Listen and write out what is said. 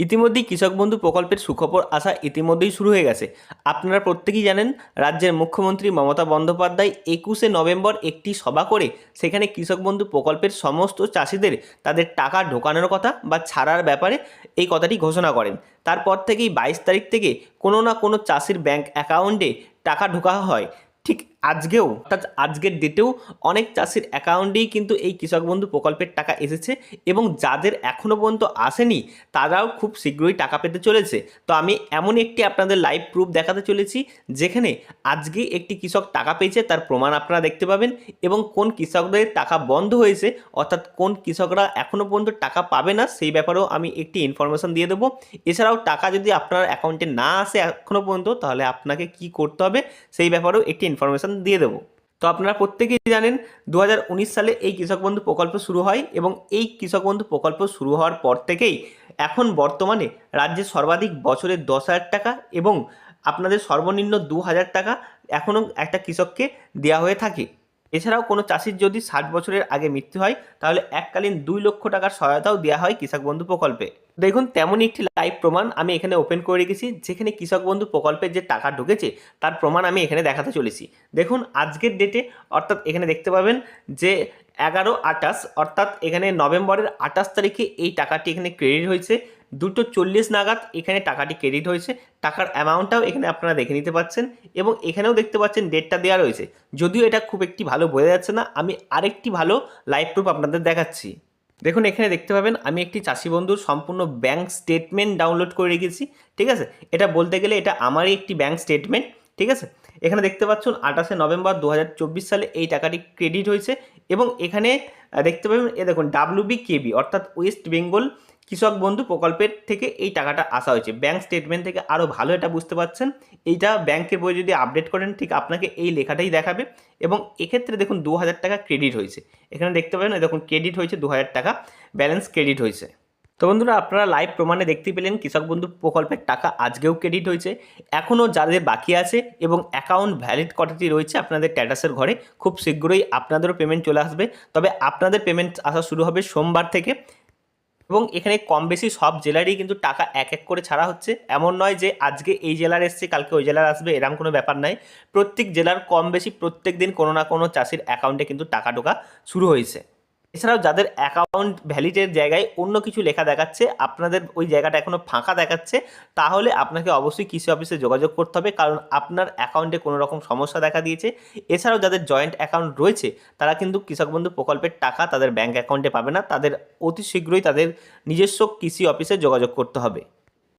ইতিমধ্যেই কৃষক বন্ধু প্রকল্পের সুখবর আসা ইতিমধ্যেই শুরু হয়ে গেছে। আপনারা প্রত্যেকেই জানেন, রাজ্যের মুখ্যমন্ত্রী মমতা বন্দ্যোপাধ্যায় একুশে নভেম্বর একটি সভা করে সেখানে কৃষক বন্ধু প্রকল্পের সমস্ত চাষিদের তাদের টাকা ঢোকানোর কথা বা ছাড়ার ব্যাপারে এই কথাটি ঘোষণা করেন। তারপর থেকেই বাইশ তারিখ থেকে কোনো না কোনো চাষির ব্যাংক অ্যাকাউন্টে টাকা ঢোকা হয়। ঠিক আজকেও, অর্থাৎ আজকের ডেটেও অনেক চাষির অ্যাকাউন্টেই কিন্তু এই কৃষক বন্ধু প্রকল্পের টাকা এসেছে এবং যাদের এখনও পর্যন্ত আসেনি, তারাও খুব শীঘ্রই টাকা পেতে চলেছে। তো আমি এমন একটি আপনাদের লাইভ প্রুফ দেখাতে চলেছি, যেখানে আজকে একটি কৃষক টাকা পেয়েছে, তার প্রমাণ আপনারা দেখতে পাবেন এবং কোন কৃষকদের টাকা বন্ধ হয়েছে, অর্থাৎ কোন কৃষকরা এখনও পর্যন্ত টাকা পাবে না, সেই ব্যাপারেও আমি একটি ইনফরমেশন দিয়ে দেবো। এছাড়াও টাকা যদি আপনার অ্যাকাউন্টে না আসে এখনও পর্যন্ত, তাহলে আপনাকে কি করতে হবে, সেই ব্যাপারেও একটি ইনফরমেশন দিয়ে দেবো। তো আপনারা প্রত্যেকেই জানেন দু হাজার উনিশ সালে এই কৃষক বন্ধু প্রকল্প শুরু হয় এবং এই কৃষক বন্ধু প্রকল্প শুরু হওয়ার পর থেকেই এখন বর্তমানে রাজ্যে সর্বাধিক বছরে দশ হাজার টাকা এবং আপনাদের সর্বনিম্ন দু হাজার টাকা এখনও একটা কৃষককে দেওয়া হয়ে থাকে। এছাড়াও কোনো চাষির যদি ষাট বছরের আগে মৃত্যু হয়, তাহলে এককালীন দুই লক্ষ টাকার সহায়তাও দেওয়া হয় কৃষক বন্ধু প্রকল্পে। দেখুন, তেমনই একটি লাইভ প্রমাণ আমি এখানে ওপেন করে রেখেছি, যেখানে কৃষক বন্ধু প্রকল্পের যে টাকা ঢুকেছে, তার প্রমাণ আমি এখানে দেখাতে চলেছি। দেখুন, আজকের ডেটে অর্থাৎ এখানে দেখতে পাবেন যে এগারো আটাশ অর্থাৎ এখানে নভেম্বরের আটাশ তারিখে এই টাকাটি এখানে ক্রেডিট হয়েছে। দুটো চল্লিশ নাগাদ এখানে টাকাটি ক্রেডিট হয়েছে। টাকার অ্যামাউন্টটাও এখানে আপনারা দেখে নিতে পাচ্ছেন এবং এখানেও দেখতে পাচ্ছেন ডেটটা দেওয়া রয়েছে। যদিও এটা খুব একটি ভালো বোঝা যাচ্ছে না, আমি আরেকটি ভালো লাইভ প্রুফ আপনাদের দেখাচ্ছি। দেখুন, এখানে দেখতে পাবেন, আমি একটি চাষি বন্ধুর সম্পূর্ণ ব্যাংক স্টেটমেন্ট ডাউনলোড করে রেখেছি, ঠিক আছে? এটা বলতে গেলে এটা আমারই একটি ব্যাংক স্টেটমেন্ট ঠিক আছে? এখানে দেখতে পাচ্ছেন, আঠাশে নভেম্বর দু হাজার চব্বিশ সালে এই টাকাটি ক্রেডিট হয়েছে এবং এখানে দেখতে পাবেন, এ দেখুন ডাব্লিউবি কেবি অর্থাৎ ওয়েস্ট বেঙ্গল কৃষক বন্ধু প্রকল্পের থেকে এই টাকাটা আসা হয়েছে। ব্যাংক স্টেটমেন্ট থেকে আরও ভালো এটা বুঝতে পারছেন। এইটা ব্যাংকের বই যদি আপডেট করেন, ঠিক আপনাকে এই লেখাটাই দেখাবে। এবং এক্ষেত্রে দেখুন দু হাজার টাকা ক্রেডিট হয়েছে। এখানে দেখতে পাবেন দেখুন ক্রেডিট হয়েছে দু হাজার টাকা ব্যালেন্স ক্রেডিট হয়েছে। তো বন্ধুরা, আপনারা লাইভ প্রমাণে দেখতে পেলেন কৃষক বন্ধু প্রকল্পের টাকা আজকেও ক্রেডিট হয়েছে। এখনও যাদের বাকি আছে এবং অ্যাকাউন্ট ভ্যালিড কটাটি রয়েছে আপনাদের ট্যাটাসের ঘরে, খুব শীঘ্রই আপনাদেরও পেমেন্ট চলে আসবে। তবে আপনাদের পেমেন্ট আসা শুরু হবে সোমবার থেকে। এবং এখানে কম বেশি সব জেলারই কিন্তু টাকা এক এক করে ছাড়া হচ্ছে। এমন নয় যে আজকে এই জেলার এসছে, কালকে ওই জেলার আসবে, এরম কোনো ব্যাপার নাই। প্রত্যেক জেলার কম বেশি প্রত্যেক দিন কোনো না কোনো চাষির অ্যাকাউন্টে কিন্তু টাকা ঢোকা শুরু হয়েছে। এছাড়াও যাদের অ্যাকাউন্ট ভ্যালিডের জায়গায় অন্য কিছু লেখা দেখাচ্ছে, আপনাদের ওই জায়গাটা এখনও ফাঁকা দেখাচ্ছে, তাহলে আপনাকে অবশ্যই কৃষি অফিসে যোগাযোগ করতে হবে, কারণ আপনার অ্যাকাউন্টে কোনো রকম সমস্যা দেখা দিয়েছে। এছাড়াও যাদের জয়েন্ট অ্যাকাউন্ট রয়েছে, তারা কিন্তু কৃষক বন্ধু প্রকল্পের টাকা তাদের ব্যাঙ্ক অ্যাকাউন্টে পাবে না, তাদের অতি শীঘ্রই তাদের নিজস্ব কৃষি অফিসে যোগাযোগ করতে হবে।